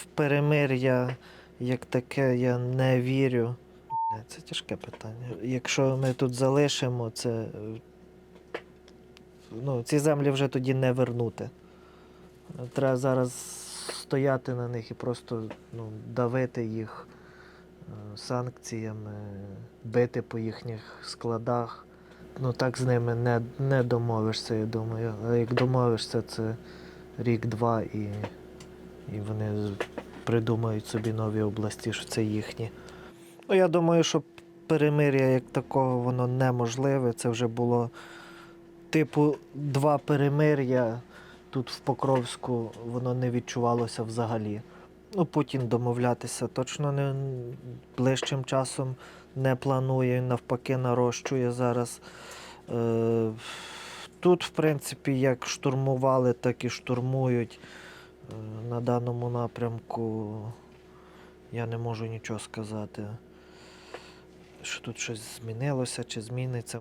в перемир'я як таке я не вірю. Це тяжке питання. Якщо ми тут залишимо, це. Ну, ці землі вже тоді не вернути. Треба зараз стояти на них і просто ну, давити їх е, санкціями, бити по їхніх складах. Ну так з ними не, не домовишся, я думаю. А як домовишся, це рік-два і, і вони придумають собі нові області, що це їхні. Ну, я думаю, що перемир'я як такого воно неможливе. Це вже було типу два перемир'я. Тут в Покровську воно не відчувалося взагалі. Ну, Путін домовлятися точно не ближчим часом не планує, навпаки, нарощує зараз. Е, тут, в принципі, як штурмували, так і штурмують. На даному напрямку я не можу нічого сказати. Що тут щось змінилося чи зміниться.